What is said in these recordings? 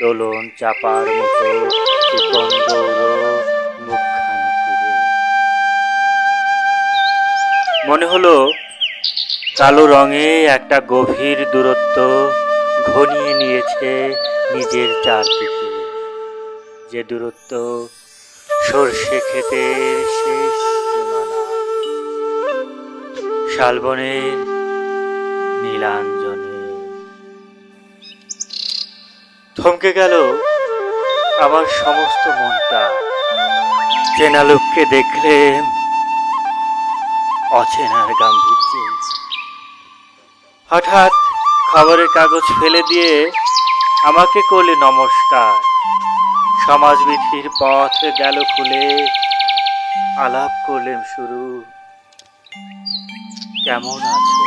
দোলন চাপার মতো চিকন গৌর মুখখানি মনে হলো কালো রঙে একটা গভীর দূরত্ব ঘনিয়ে নিয়েছে নিজের চারদিকে। যে দূরত্ব সর্ষে ক্ষেতের শেষ শালবনের নীলাঞ্জনে। থমকে গেল আমার সমস্ত মনটা। চেনা লোককে দেখলে অচেনার গাম্ভীর্যে। হঠাৎ খবরের কাগজ ফেলে দিয়ে আমাকে করলে নমস্কার। সমাজবিধির পথ গেল খুলে, আলাপ করলেন শুরু। কেমন আছো?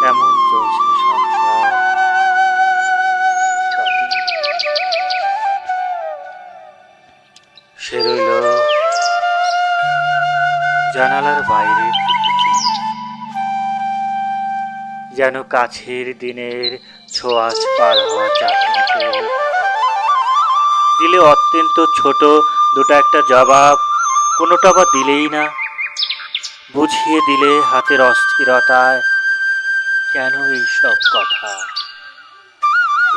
কেমন চলছে? সে রইল জানালার বাইরে যেন কাছের দিনের ছোঁয়াচ পার হওয়া দিলে অত্যন্ত ছোট, দুটো একটা জবাব, কোনোটা বা দিলেই না। বুঝিয়ে দিলে হাতের অস্থিরতায়, কেন এইসব কথা?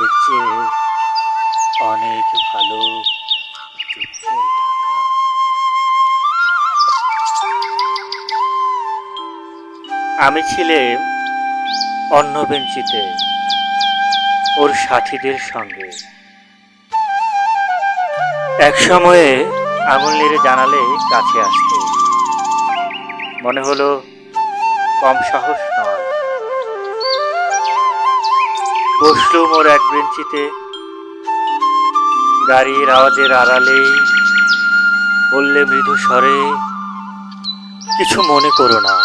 এর চেয়ে অনেক ভালো আমি ছিলাম অন্য বেঞ্চিতে ওর সাথীদের সঙ্গে। এক সময়ে আঙুল নেড়ে জানালে কাছে আসতে। মনে হলো কম সাহস নয়। বসলুম ওর এক বেঞ্চিতে। গাড়ির আওয়াজের আড়ালে বললে মৃদু স্বরে, কিছু মনে করো না।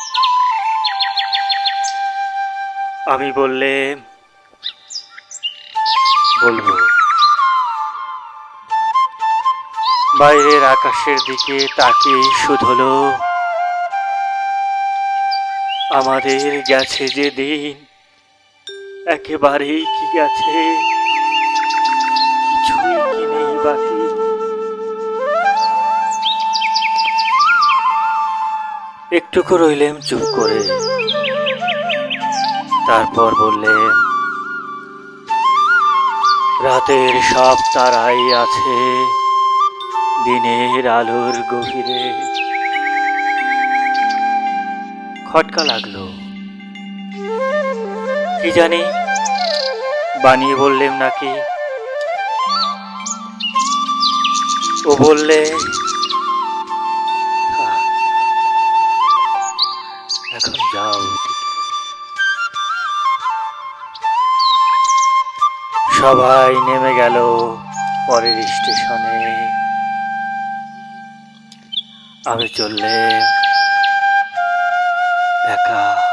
আমি বললে বলব। বাইরের আকাশের দিকে তাকিয়ে শুধলো আমাদের গেছে যে দিন একেবারেই কি গেছে? বাকি। একটুকু রইলেম চুপ করে। তারপর বললেন রাতের সব তারাই আছে, দিনের আলোর গভীরে। খটকা লাগল। কি জানি, বানিয়ে বললেন নাকি। ও বললে সবাই নেমে গেল পরের স্টেশনে। আমি চললে একা।